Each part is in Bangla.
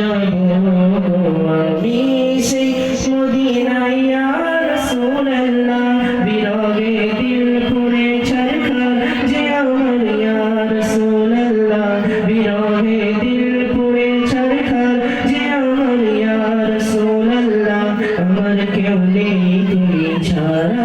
যাব আমি সেই মদিনায় ইয়া রাসূলুল্লাহ, বিরহে দিল পুরে ছরখার যে আমার ইয়া রাসূলুল্লাহ বিরহে দিল পুরে ছরখার যে আমার ইয়া রাসূলুল্লাহ আমার কেউ নেই, তুমি ছাড়া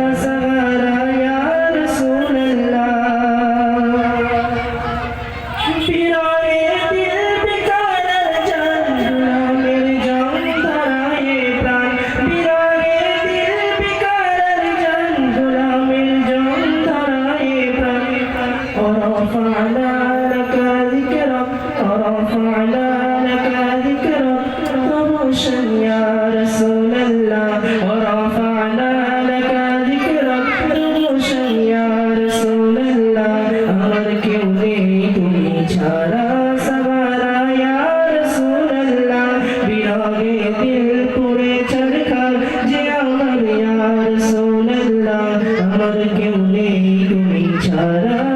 طبوشا يا رسول الله ورفعنا لك ذكرك طبوشا يا رسول الله আমার কেউ নেই তুমি ছাড়া সবারা ইয়া রাসূলুল্লাহ বিরহে দিল পুরে ছলকার যে আমার ইয়া রাসূলুল্লাহ আমার কেউ নেই তুমি ছাড়া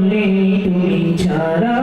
সামনে তুমি ছাড়া